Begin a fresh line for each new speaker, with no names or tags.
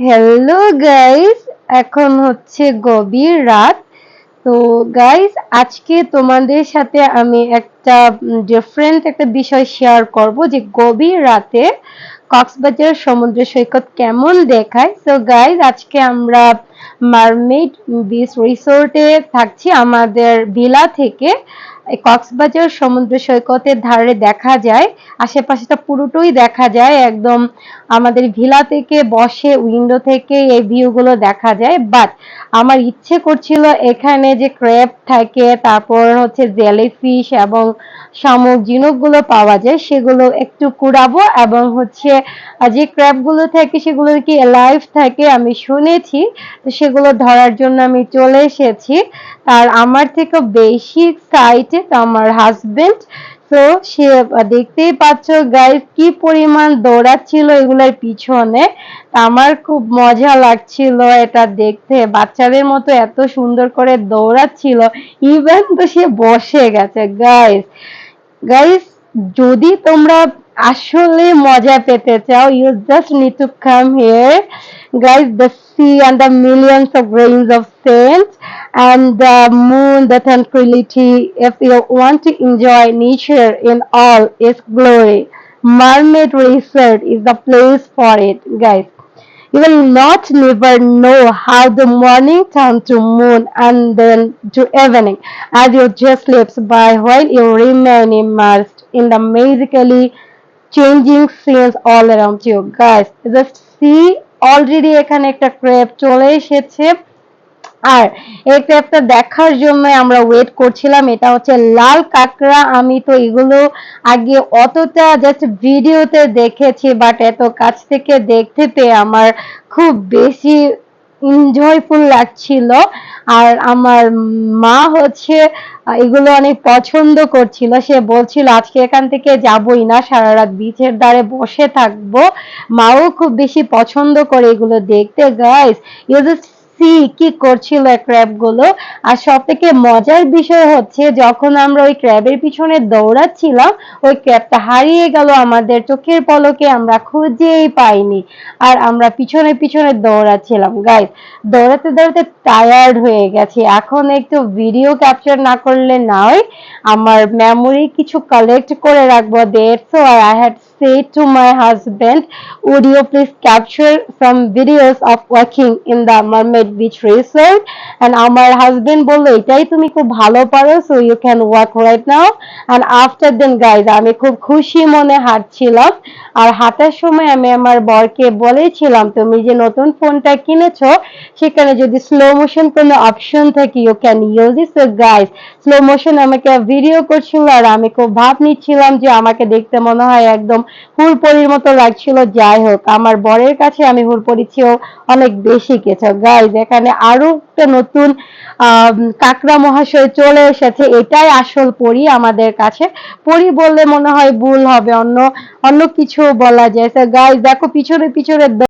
Hello guys এখন হচ্ছে গভীর রাত। তো গাইস আজকে তোমাদের সাথে আমি একটা ডিফারেন্ট একটা বিষয় শেয়ার করব যে গভীর রাতে কক্সবাজার সমুদ্র সৈকত কেমন দেখায়। তো গাইস আজকে আমরা মারমেড বিচ রিসোর্টে থাকছি। আমাদের ভিলা থেকে কক্সবাজার সমুদ্র সৈকতের ধারে দেখা যায়, আশেপাশেটা পুরোটাই দেখা যায়, একদম আমাদের ভিলা থেকে বসে উইন্ডো থেকে এই ভিউগুলো দেখা যায় বাট আমার ইচ্ছে করছিল এখানে যে ক্র্যাব থাকে, তারপর হচ্ছে জেলিফিশ এবং শামুক ঝিনুকগুলো পাওয়া যায়, সেগুলো একটু কুড়াবো এবং হচ্ছে যে ক্র্যাবগুলো থাকে সেগুলো কি লাইভ থাকে আমি শুনেছি, তো সেগুলো ধরার জন্য আমি চলে এসেছি। আর আমার থেকে বেশি এক্সাইটেড আমার হাজবেন্ড তো সে দেখতেই পাচ্ছ গাইস কি পরিমাণ দৌড়াচ্ছিল এগুলোর পিছনে। আমার খুব মজা লাগছিল এটা দেখতে। বাচ্চাদের মতো এত সুন্দর করে দৌড়াচ্ছিল। ইভেন তো সে বসে গেছে গাইস গাইস যদি তোমরা আসলে মজা পেতে চাও you just need to come here guys, the sea and the millions of grains of sand and the moon the tranquility if you want to enjoy nature in all its glory mermaid resort is the place for it guys you will not never know how the morning turns to moon and then to evening as you just slips by while you remain immersed in the magically changing scenes all around you guys just see already এখানে একটা crepe চলে এসেছে আর এই ক্রেপটা দেখার জন্য আমরা wait করছিলাম, এটা হচ্ছে লাল কাঁকড়া। আমি তো এগুলো আগে অতটা জাস্ট ভিডিওতে দেখেছি বাট এত কাছ থেকে দেখতে পেয়ে আমার খুব বেশি এনজয়ফুল লাগছিল। আর আমার মা হচ্ছে, এগুলো অনেক পছন্দ করছিল। সে বলছিল, আজকে এখান থেকে যাবই না সারা রাত বিচের ধারে বসে থাকব। মাও খুব বেশি পছন্দ করে এগুলো দেখতে। গাইস ইউ জাস্ট সি কি করছিল ক্র্যাবগুলো আর সব থেকে মজার বিষয় হচ্ছে, যখন আমরা ওই ক্র্যাবের পিছনে দৌড়াচ্ছিলাম, ওই ক্র্যাবটা হারিয়ে গেল আমাদের চোখের পলকে, আমরা খুঁজেই পাইনি। আর আমরা পিছনে পিছনে দৌড়াচ্ছিলাম। গাইস দৌড়াতে দৌড়াতে টায়ার্ড হয়ে গেছি। এখন একটু ভিডিও ক্যাপচার না করলে নয়, আমার মেমোরি কিছু কালেক্ট করে রাখব। That's R I had said to my husband, would you please capture some videos of walking in the mermaid beach resort? And আমার হাজবেন্ড বলল এটাই তুমি খুব ভালো পারো so you can walk right now. And after then guys আমি খুব খুশি মনে হাঁটছিলাম আর হাঁটার সময় আমি আমার বরকে বলেছিলাম তুমি যে নতুন ফোনটা কিনেছো সেখানে যদি স্লো মোশন কোনো অপশন থাকে you can use it guys slow motion আমাকে ভিডিও করছিল আর আমি খুব ভাব নিচ্ছিলাম যে আমাকে দেখতে মনে হয় একদম হুড়পড়ির মতো লাগছিল, যাই হোক, আমার বরের কাছে আমি হুরপরি চেয়েও অনেক বেশি গেছে গাইজ এখানে আরও একটা নতুন কাকড়া মহাশয় চলে এসেছে। এটাই আসল পরি আমাদের কাছে। পরি বললে মনে হয় ভুল হবে, অন্য অন্য কিছু বলা যায়। গাইজ দেখো, পিছনে পিছনে